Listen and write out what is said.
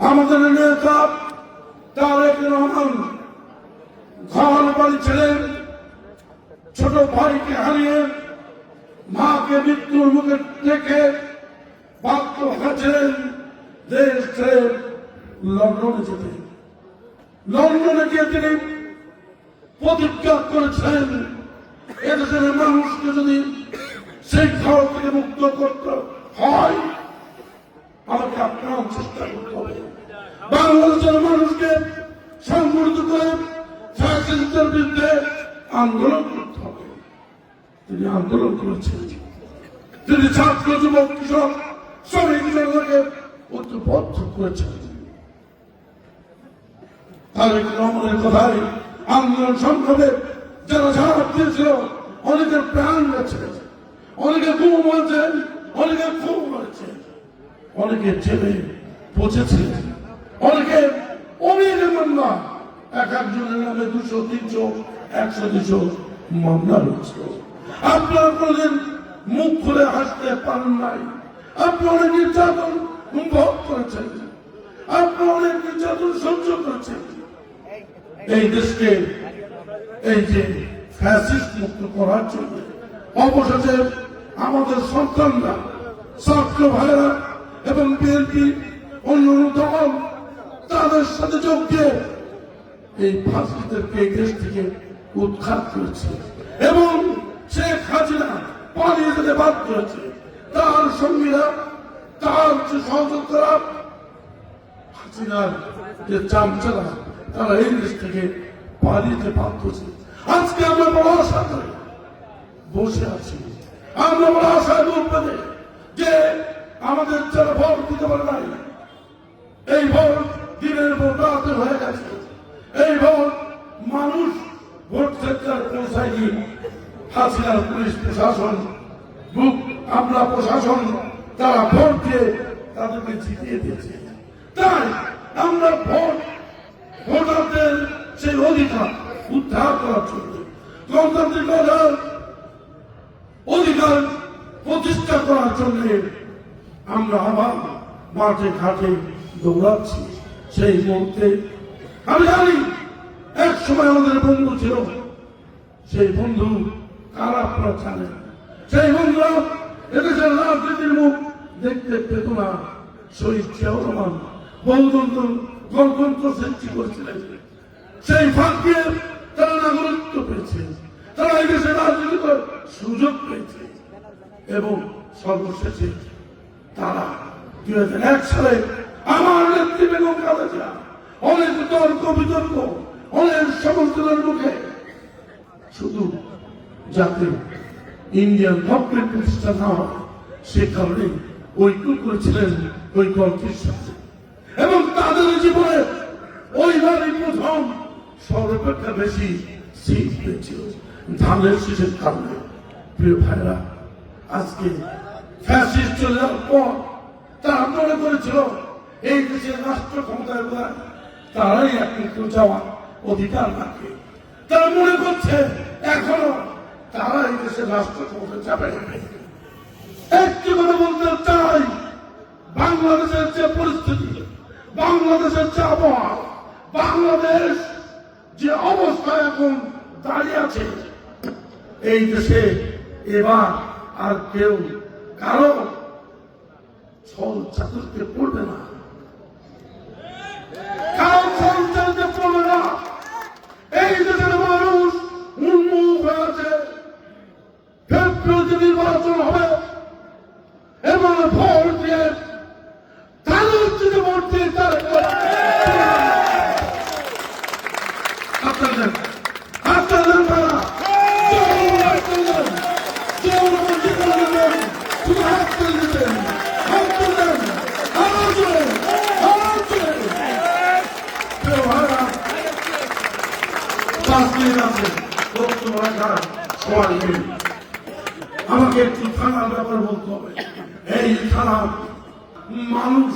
আমাদের নেতা তারেক রহমান, ঘর বাড়ি ছিলেন ছোট ভাইকে হারিয়ে মাকে মৃত্যুর মুখে রেখে বাধ্য হয়েছিলেন দেশ ছেড়ে লন্ডনে যেতে। লন্ডনে গিয়ে তিনি প্রতিজ্ঞা করেছেন এদেশের মানুষকে যদি ঘর থেকে মুক্ত করতে হয় আমাকে আপনার চেষ্টা করতে হবে। বাংলাদেশের মানুষকে সংগঠিত করে ফ্যাসিস্টের বিরুদ্ধে আন্দোলন করতে হবে। তিনি আন্দোলন করেছেন। তিনি ছাত্র যুবক, কৃষক, শ্রমিক জনতাকে ঐক্যবদ্ধ করেছেন। তারেক রহমানের কথায় আন্দোলন সংগ্রামে যারা ঝাড় দিয়েছিল, অনেকের প্রাণ গেছে। অনেকে গুম হয়েছে, অনেকে খুন হয়েছে। অনেকে জেলে পচেছে অনেকে অনেক মামলা এক একজনের নামে দুশো, তিনশো, একশো, দুশো মামলা রয়েছে। আপনার কোনদিন মুখ খুলে হাসতে পারেন নাই। আপনি অনেক নির্যাতন ভোগ করেছেন। আপনি অনেক নির্যাতন সহ্য করেছেন। এই দেশকে এই যে ফ্যাসিস্ট মুক্ত করার জন্য অবশেষে আমাদের সন্তানরা, ছাত্র ভাইরা এবং বিএনপি অন্য দল, তাদের সাথে যোগ দিয়ে এই ফাঁসিদেরকে দেশ থেকে উৎখাত করেছে। এবং শেখ হাসিনা পালিয়ে যেতে বাধ্য হয়েছে। তার সঙ্গীরা, তার যে সহযোগিতারা হাসিনার যে চামচারা, তারা এই দেশ থেকে পালিয়ে বাধ্য হয়েছে। আজকে আমরা বড় আশা করি বসে আছি। আমরা বড় আশায় আমাদের যারা ভোট দিতে পারে নাই, এই ভোট দিনের ভোট রাতে হয়ে গেছে। এই ভোট মানুষ ভোট সেন্টার পৌঁছায়নি। হাসিনার পুলিশ প্রশাসন, বুক আমরা প্রশাসন, তারা ভোট দিয়ে তাদেরকে জিতিয়ে দিয়েছে। তাই আমরা ভোট, ভোটারদের সেই অধিকার উদ্ধার করার জন্য গণতান্ত্রিক অধিকার প্রতিষ্ঠা করার জন্য আমরা আবার মাঠে ঘাটে দৌড়াচ্ছি। সেই মুহূর্তে আমি জানি এক সময় আমাদের বন্ধু ছিল। সেই বন্ধু কারা আপনারা জানেন সেই বন্ধুরা এদেশের রাজনীতির মুখ দেখতে পেত না। শহীদ জিয়াউর রহমান বহুতন্ত্র গণতন্ত্র সৃষ্টি করেছিলেন। সেই ফাঁক দিয়ে তারা নাগরিকত্ব পেয়েছে। তারা এই দেশে রাজনীতি সুযোগ পেয়েছে। এবং সর্বশেষে তারা দুই হাজার এক সালে আমার নেত্রী বেগম খালেদা, অনেক তর্ক বিতর্ক, অনেক সমালোচনার মুখে। শুধু যাতে ইন্ডিয়ান গভর্নমেন্ট প্রতিষ্ঠা না হয়, সে কারণে ঐক্য করেছিলেন ওই গল্পের সাথে এবং তাদের জীবনে ওইবারই প্রথম সর্বাপেক্ষা বেশি সিট পেয়েছিল। ধানের শীষের কারণে। প্রিয় ভাইরা আজকে ফ্যাসিস্ট চলে যাওয়ার পর তারা মনে করেছিল, এই দেশের রাষ্ট্র ক্ষমতায় বোধহয় তারাই একমাত্র যাওয়ার অধিকার রাখে তারা মনে করছে, এখনও তারা এই দেশের রাষ্ট্র ক্ষমতায় যাবে একটি কথা বলতে চাই, বাংলাদেশের যে পরিস্থিতি, বাংলাদেশের যে আবহাওয়া, বাংলাদেশ যে অবস্থায় এখন দাঁড়িয়ে আছে, এই দেশে এবার আর কেউ কারও ছল চাতুরকে পড়বে না। কারও ছল চাতুরকে পড়বে না। এই দেশের মানুষ উন্মুখ হয়ে আছে। ফেব্রুয়ারিতে নির্বাচন হবে। এবং ভোট দিয়ে তাদের যদি ভোট দিয়ে তারা আপনাদের আমাকে একটু থানার ব্যাপার বলতে হবে। এই থানা মানুষ